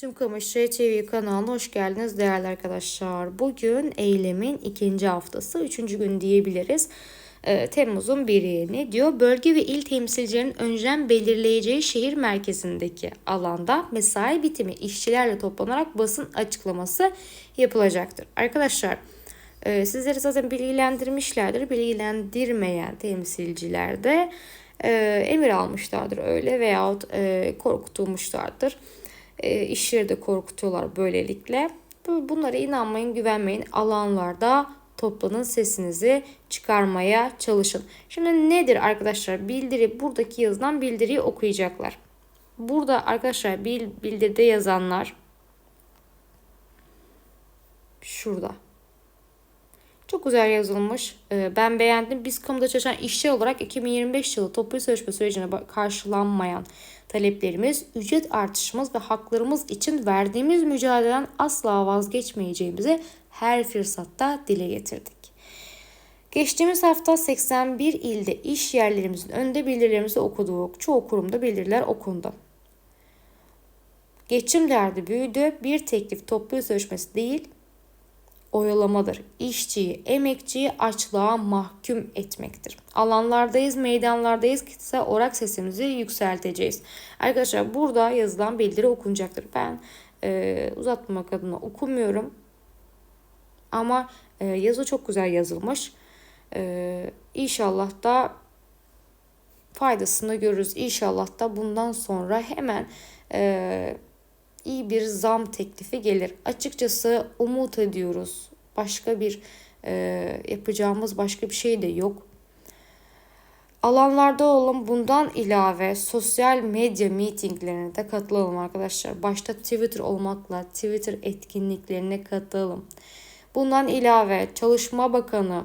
Tüm Kamışçı TV kanalına hoş geldiniz değerli arkadaşlar. Bugün eylemin ikinci haftası, üçüncü gün diyebiliriz. Ee, Temmuz'un biri ne diyor? Bölge ve il temsilcilerinin önceden belirleyeceği şehir merkezindeki alanda mesai bitimi işçilerle toplanarak basın açıklaması yapılacaktır. Arkadaşlar e, sizleri zaten bilgilendirmişlerdir. Bilgilendirmeyen temsilciler de e, emir almışlardır öyle veyahut e, korkutulmuşlardır. E, işleri de korkutuyorlar böylelikle. Bu- Bunlara inanmayın, güvenmeyin. Alanlarda toplanın sesinizi çıkarmaya çalışın. Şimdi nedir arkadaşlar? Bildiri buradaki yazılan bildiriyi okuyacaklar. Burada arkadaşlar bil, bildiride yazanlar şurada. Çok güzel yazılmış. Ee, Ben beğendim. Biz kamuda çalışan işçi olarak 2025 yılı toplu sözleşme sürecine karşılanmayan taleplerimiz, ücret artışımız ve haklarımız için verdiğimiz mücadeleden asla vazgeçmeyeceğimizi her fırsatta dile getirdik. Geçtiğimiz hafta 81 ilde iş yerlerimizin önünde bildirilerimizi okuduk. Çoğu kurumda bildiriler okundu. Geçim derdi büyüdü. Bir teklif toplu sözleşmesi değil, oyalamadır. İşçiyi, emekçiyi açlığa mahkum etmektir. Alanlardayız, meydanlardayız ise orak sesimizi yükselteceğiz. Arkadaşlar burada yazılan bildiri okunacaktır. Ben e, uzatmamak adına okumuyorum. Ama e, yazı çok güzel yazılmış. E, inşallah da faydasını görürüz. İnşallah da bundan sonra hemen e, iyi bir zam teklifi gelir. Açıkçası umut ediyoruz. Başka bir e, yapacağımız başka bir şey de yok. Alanlarda olalım bundan ilave sosyal medya meetinglerine de katılalım arkadaşlar. Başta Twitter olmakla Twitter etkinliklerine katılalım. Bundan ilave Çalışma Bakanı,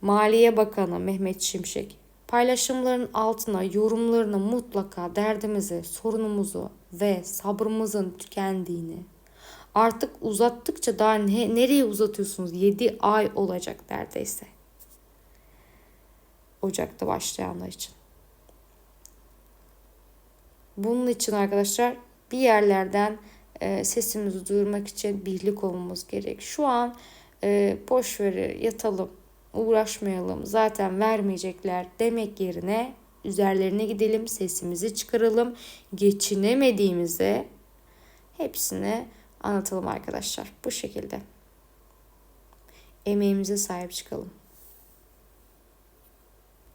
Maliye Bakanı Mehmet Şimşek paylaşımların altına yorumlarını mutlaka derdimizi, sorunumuzu ve sabrımızın tükendiğini artık uzattıkça daha ne, nereye uzatıyorsunuz? 7 ay olacak neredeyse. Ocak'ta başlayanlar için. Bunun için arkadaşlar bir yerlerden e, sesimizi duyurmak için birlik olmamız gerek. Şu an e, boş veri yatalım, uğraşmayalım, zaten vermeyecekler demek yerine üzerlerine gidelim, sesimizi çıkaralım, geçinemediğimize hepsini anlatalım arkadaşlar. Bu şekilde. Emeğimize sahip çıkalım.